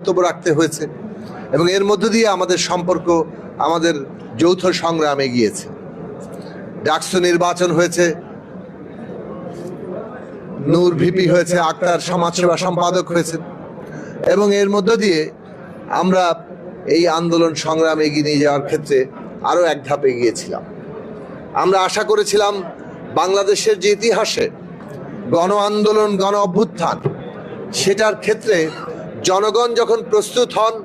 বক্তব্য রাখতে হয়েছে এবং এর মধ্য দিয়ে আমাদের সম্পর্ক, আমাদের যৌথ সংগ্রামে গিয়েছে ডাকসু নির্বাচন হয়েছে, নূর ভিপি হয়েছে, আক্তার সমাজসেবা সম্পাদক হয়েছে এবং এর মধ্য দিয়ে আমরা এই আন্দোলন সংগ্রাম এগিয়ে নিয়ে যাওয়ার ক্ষেত্রে আরও এক ধাপ এগিয়েছিলাম। আমরা আশা করেছিলাম বাংলাদেশের যে ইতিহাসে গণ আন্দোলন, গণ অভ্যুত্থান, সেটার ক্ষেত্রে জনগণ যখন প্রস্তুত হন,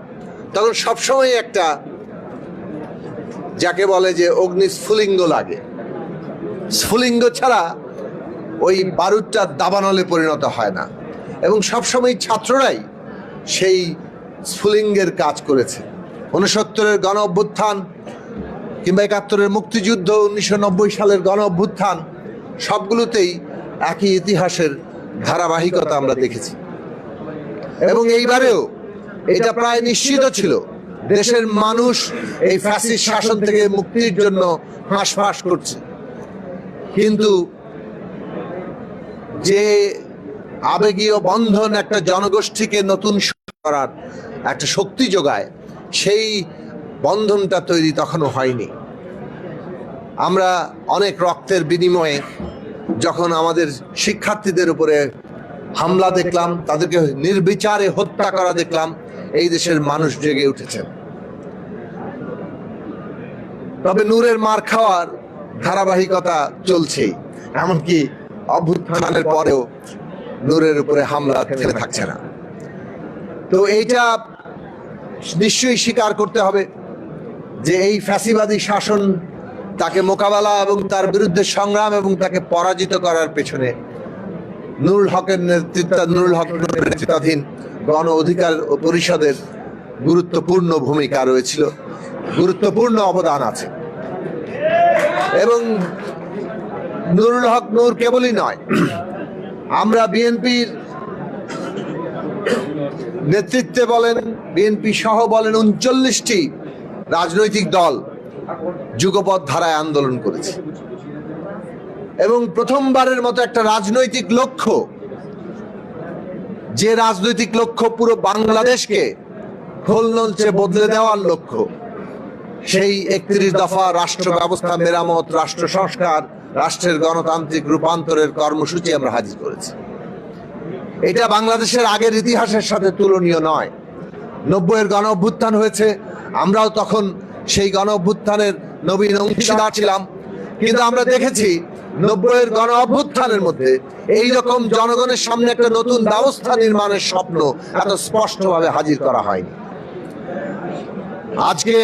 তখন সবসময় একটা, যাকে বলে যে অগ্নি স্ফুলিঙ্গ লাগে। স্ফুলিঙ্গ ছাড়া ওই বারুদটা দাবানলে পরিণত হয় না। এবং সবসময় ছাত্ররাই সেই স্ফুলিঙ্গের কাজ করেছে। উনসত্তরের গণ অভ্যুত্থান কিংবা একাত্তরের মুক্তিযুদ্ধ, উনিশশো নব্বই সালের গণ অভ্যুত্থান, সবগুলোতেই একই ইতিহাসের ধারাবাহিকতা আমরা দেখেছি। এবং এইবারেও এটা প্রায় নিশ্চিত ছিল। দেশের মানুষ এই ফ্যাসিস্ট শাসন থেকে মুক্তির জন্য হাঁসফাঁস করছে। কিন্তু যে আবেগীয় বন্ধন একটা জনগোষ্ঠীকে নতুন করার একটা শক্তি যোগায় সেই বন্ধনটা তৈরি তখনও হয়নি। আমরা অনেক রক্তের বিনিময়ে যখন আমাদের শিক্ষার্থীদের উপরে হামলা দেখলাম, তাদেরকে নির্বিচারে হত্যা করা দেখলাম, এই দেশের মানুষ জেগে উঠেছেন তবে নূরের মার খাওয়ার ধারাবাহিকতা চলছেই, এমনকি অভ্যুত্থানের পরেও নূরের উপরে হামলা থেমে থাকছে না। তো এইটা নিশ্চয়ই স্বীকার করতে হবে যে এই ফ্যাসিবাদী শাসন তাকে মোকাবেলা এবং তার বিরুদ্ধে সংগ্রাম এবং তাকে পরাজিত করার পেছনে নুরুল হকের নেতৃত্ব, নুরুল হক নেতৃত্বাধীন গণ অধিকার পরিষদের গুরুত্বপূর্ণ ভূমিকা রয়েছিল। গুরুত্বপূর্ণ অবদান আছে। এবং নুরুল হক নূর কেবলই নয়, আমরা বিএনপির নেতৃত্বে বলেন, বিএনপি সহ বলেন উনচল্লিশটি রাজনৈতিক দল যুগপথ ধারায় আন্দোলন করেছে। এবং প্রথমবারের মতো একটা রাজনৈতিক লক্ষ্য, যে রাজনৈতিক লক্ষ্য পুরো বাংলাদেশকে খোলনলচে বদলে দেওয়ার লক্ষ্য, সেই একত্রিশ দফা রাষ্ট্র ব্যবস্থা মেরামত, রাষ্ট্র সংস্কার, রাষ্ট্রের গণতান্ত্রিক রূপান্তরের কর্মসূচি আমরা হাজির করেছি। এটা বাংলাদেশের আগের ইতিহাসের সাথে তুলনীয় নয়। নব্বইয়ের গণ অভ্যুত্থান হয়েছে, আমরাও তখন সেই গণ অভ্যুত্থানের নবীন অংশীদার ছিলাম, কিন্তু আমরা দেখেছি নব্বইয়ের গণ অভ্যুত্থানের মধ্যে এই রকম জনগণের সামনে একটা নতুন ব্যবস্থা নির্মাণের স্বপ্ন এত স্পষ্টভাবে হাজির করা হয়নি। আজকে